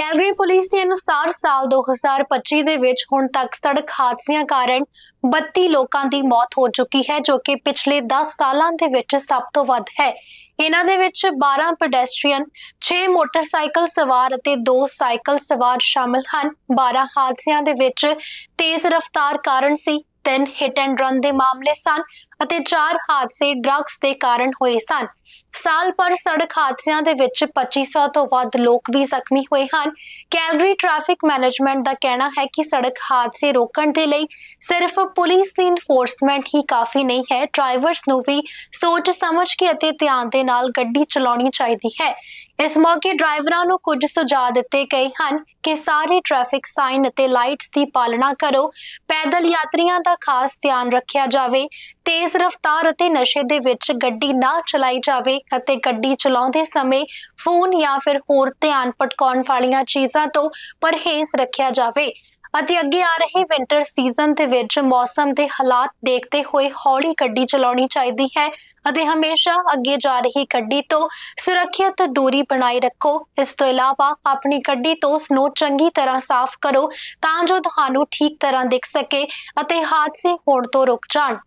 Calgary police ਦੇ ਅਨੁਸਾਰ ਸਾਲ 2025 ਦੇ ਵਿੱਚ ਹੁਣ ਤੱਕ ਸੜਕ ਹਾਦਸਿਆਂ ਕਾਰਨ 32 ਲੋਕਾਂ ਦੀ ਮੌਤ ਹੋ ਚੁੱਕੀ ਹੈ, ਜੋ ਕਿ ਪਿਛਲੇ 10 ਸਾਲਾਂ ਦੇ ਵਿੱਚ ਸਭ ਤੋਂ ਵੱਧ ਹੈ। ਇਹਨਾਂ ਦੇ ਵਿੱਚ 12 ਪੈਡੈਸਟਰੀਅਨ 6 ਮੋਟਰਸਾਈਕਲ ਸਵਾਰ ਅਤੇ 2 ਸਾਈਕਲ ਸਵਾਰ ਸ਼ਾਮਲ ਹਨ। 12 ਹਾਦਸਿਆਂ ਦੇ ਵਿੱਚ ਤੇਜ਼ ਰਫ਼ਤਾਰ ਕਾਰਨ ਸੀ, ਤਿੰਨ ਹਿੱਟ ਐਂਡ ਰਨ ਦੇ ਮਾਮਲੇ ਸਨ। ਅਤੇ 4 ਹਾਦਸੇ ਡਰੱਗਸ ਦੇ ਕਾਰਨ ਹੋਏ ਸਨ। ਸਾਲ ਪਰ ਸੜਕ ਹਾਦਸਿਆਂ ਦੇ ਵਿੱਚ 2500 ਤੋਂ ਵੱਧ ਲੋਕ ਵੀ ਜ਼ਖਮੀ ਹੋਏ ਹਨ। ਕੈਲਗਰੀ ਟ੍ਰੈਫਿਕ ਮੈਨੇਜਮੈਂਟ ਦਾ ਕਹਿਣਾ ਹੈ ਕਿ ਸੜਕ ਹਾਦਸੇ ਰੋਕਣ ਦੇ ਲਈ ਸਿਰਫ ਪੁਲਿਸ ਦੀ ਇਨਫੋਰਸਮੈਂਟ ਹੀ ਕਾਫੀ ਨਹੀਂ ਹੈ। ਡਰਾਈਵਰਸ ਨੂੰ ਵੀ ਸੋਚ ਸਮਝ ਕੇ ਅਤੇ ਧਿਆਨ ਦੇ ਨਾਲ ਗੱਡੀ ਚਲਾਉਣੀ ਚਾਹੀਦੀ ਹੈ। ਇਸ ਮੌਕੇ ਡਰਾਈਵਰਾਂ ਨੂੰ ਕੁਝ ਸੁਝਾਅ ਦਿੱਤੇ ਗਏ ਹਨ ਕਿ ਸਾਰੇ ਟ੍ਰੈਫਿਕ ਸਾਈਨ ਅਤੇ ਲਾਈਟਸ ਦੀ ਪਾਲਣਾ ਕਰੋ। ਪੈਦਲ ਯਾਤਰੀਆਂ ਦਾ ਖਾਸ ਧਿਆਨ ਰੱਖਿਆ ਜਾਵੇ। ਤੇਜ਼ ਰਫ਼ਤਾਰ ਅਤੇ ਨਸ਼ੇ ਦੇ ਵਿੱਚ ਗੱਡੀ ਨਾ ਚਲਾਈ ਜਾਵੇ ਅਤੇ ਗੱਡੀ ਚਲਾਉਂਦੇ ਸਮੇਂ ਫੋਨ ਜਾਂ ਫਿਰ ਹੋਰ ਧਿਆਨ ਭਟਕਾਉਣ ਵਾਲੀਆਂ ਚੀਜ਼ਾਂ ਤੋਂ ਪਰਹੇਜ਼ ਰੱਖਿਆ ਜਾਵੇ। ਅਤੇ ਅੱਗੇ ਆ ਰਹੇ ਵਿੰਟਰ ਸੀਜ਼ਨ ਦੇ ਵਿੱਚ ਮੌਸਮ ਦੇ ਹਾਲਾਤ ਦੇਖਦੇ ਹੋਏ ਹੌਲੀ ਗੱਡੀ ਚਲਾਉਣੀ ਚਾਹੀਦੀ ਹੈ ਅਤੇ ਹਮੇਸ਼ਾ ਅੱਗੇ ਜਾ ਰਹੀ ਗੱਡੀ ਤੋਂ ਸੁਰੱਖਿਅਤ ਦੂਰੀ ਬਣਾਈ ਰੱਖੋ। ਇਸ ਤੋਂ ਇਲਾਵਾ ਆਪਣੀ ਗੱਡੀ ਤੋਂ ਸਨੋ ਚੰਗੀ ਤਰ੍ਹਾਂ ਸਾਫ਼ ਕਰੋ ਤਾਂ ਜੋ ਤੁਹਾਨੂੰ ਠੀਕ ਤਰ੍ਹਾਂ ਦਿਖ ਸਕੇ ਅਤੇ ਹਾਦਸੇ ਹੋਣ ਤੋਂ ਰੁਕ ਜਾਣ।